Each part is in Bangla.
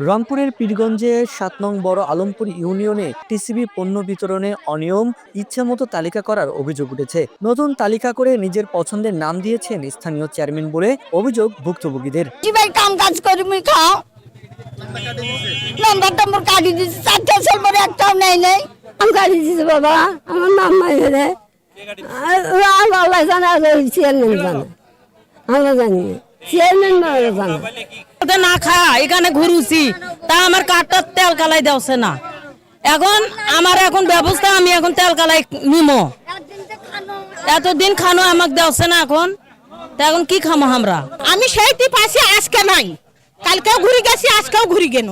রংপুরের পীরগঞ্জে সাত নং বড় আলমপুর ইউনিয়নে টিসিবি পণ্য বিতরণে অনিয়ম, ইচ্ছামতো তালিকা করার অভিযোগ উঠেছে। নতুন তালিকা করে নিজের পছন্দের নাম দিয়েছেন স্থানীয় চেয়ারম্যান বলে অভিযোগ ভুক্তভোগীদের। কাম কাজ খাও। নম্বর নেই। বাবা, আমার নাম আমরা জানি। না খায়া এখানে ঘুরুছি। তা আমার কাঠটা তেল কালাই দেওছে না। এখন আমার এখন ব্যবস্থা আমি এখন তেল কালাই নিমো। এতদিন খানো আমাকে দেওছে না এখন। তা এখন কি খামো আমরা? আমি সেইটি পাশে আজকে নাই। কালকেও ঘুরে গেছি আজকেও ঘুরে গেল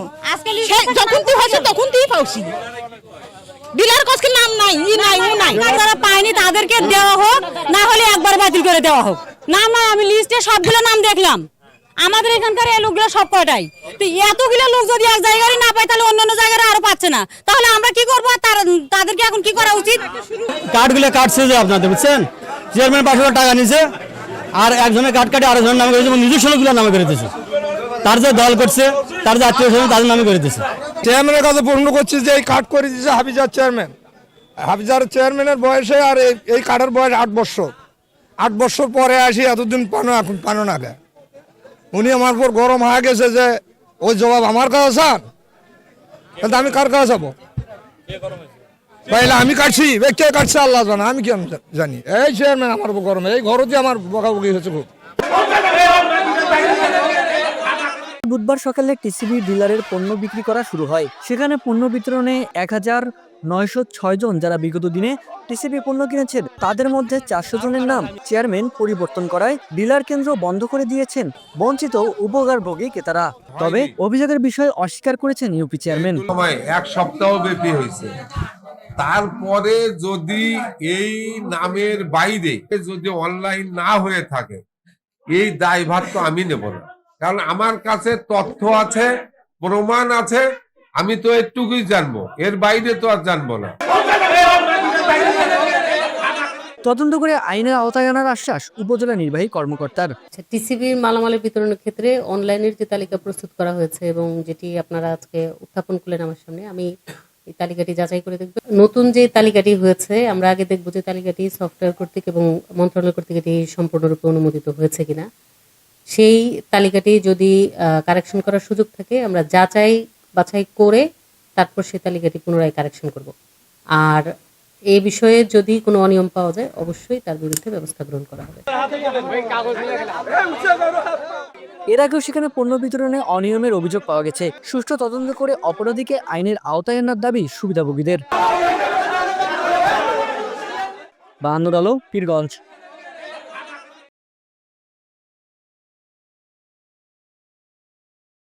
যখন তুই হচ্ছে তখন তুই পাওছি ডিলার নাম নাই ই নাই ও নাই। যারা পায়নি তাদেরকে দেওয়া হোক না হলে একবার বাতিল করে দেওয়া হোক। না না আমি লিস্টে সবগুলো নাম দেখলাম। আমাদের এখানকার এই লোকগুলো সব কয়টাই? তো এতগুলো লোক যদি এক জায়গায় না পায় তাহলে অন্য অন্য জায়গায় আরও পাচ্ছে না। তাহলে আমরা কি করব? আর তার তাদেরকে এখন কি করা উচিত? কার্ডগুলো কাটছে যে আপনাদের বুঝছেন? চেয়ারম্যান পাঁচশো টাকা নিছে আর একজনের কার্ড কাটে আরেকজনের নামে করেছে নিজস্ব লোকগুলোর নামে করে দিয়েছে তার যে দল করছে তার যে আত্মীয় স্বজন তাদের নামে করে দিয়েছে চেয়ারম্যানের কাছে পূর্ণ করছি যে এই কার্ড করে দিয়েছে হাফিজার চেয়ারম্যান হাফিজার চেয়ারম্যানের বয়সে আর এই এই কার্ডের বয়স আট বছর। আট বছর পরে আসি, এতদিন পানো, এখন পানো না গে উনি আমার পর গরম হয়ে গেছে যে, ওই জবাব আমার কাছে চান তাহলে আমি কার কাছে যাব? তাইলে আমি কাটছি কে কাটছে আল্লাহ জানা, আমি কি জানি। এই চেয়ারম্যান আমার উপর গরম, এই ঘরতে আমার বকাবকি হয়েছে খুব। বুধবার সকালে টিসিবি ডিলারের পণ্য বিক্রি করা শুরু হয়। সেখানে পণ্য বিতরণে এক হাজার নয়শো ছয় জন যারা বিগত দিনে টিসিবি পণ্য কিনেছেন তাদের মধ্যে চারশো জনের নাম চেয়ারম্যান পরিবর্তন করায় ডিলার কেন্দ্র বন্ধ করে দিয়েছেন বঞ্চিত উপকারভোগী ক্রেতারা। তবে অভিযোগের বিষয়ে অস্বীকার করেছেন ইউপি চেয়ারম্যান। সময় এক সপ্তাহ ব্যাপী হয়েছে। তারপরে যদি এই নামের বাইরে যদি অনলাইন না হয়ে থাকে এই দায়ভার তো আমি নেব না। কারণ আমার কাছে তথ্য আছে প্রমাণ আছে আমি তো একটুকুই জানব। এর বাইরে তো আর জানব না। তদন্ত করে আইনের আওতায় আনার আশ্বাস উপজেলা নির্বাহী কর্মকর্তার। আচ্ছা টিসিবির মালামালের বিতরণের ক্ষেত্রে অনলাইনের যে তালিকা প্রস্তুত করা হয়েছে এবং যেটি আপনারা আজকে উত্থাপন করলেন আমার সামনে আমি এই তালিকাটি যাচাই করে দেখব। নতুন যে তালিকাটি হয়েছে আমরা আগে দেখব যে তালিকাটি সফটওয়্যার কর্তৃক এবং মন্ত্রণালয় কর্তৃক এটি সম্পূর্ণরূপে অনুমোদিত হয়েছে কিনা। সেই তালিকাটি যদি কারেকশন করার সুযোগ থাকে আমরা যাচাই বাছাই করে তারপর সেই তালিকাটি পুনরায় কারেকশন করব। আর এ বিষয়ে যদি কোনো অনিয়ম পাওয়া যায়, অবশ্যই তার বিরুদ্ধে ব্যবস্থা গ্রহণ করা হবে। এর আগেও সেখানে পণ্য বিতরণে অনিয়মের অভিযোগ পাওয়া গেছে। সুষ্ঠু তদন্ত করে অপরাধীকে আইনের আওতায় আনার দাবি সুবিধাভোগীদের। বাহান্নুর আলো, পীরগঞ্জ।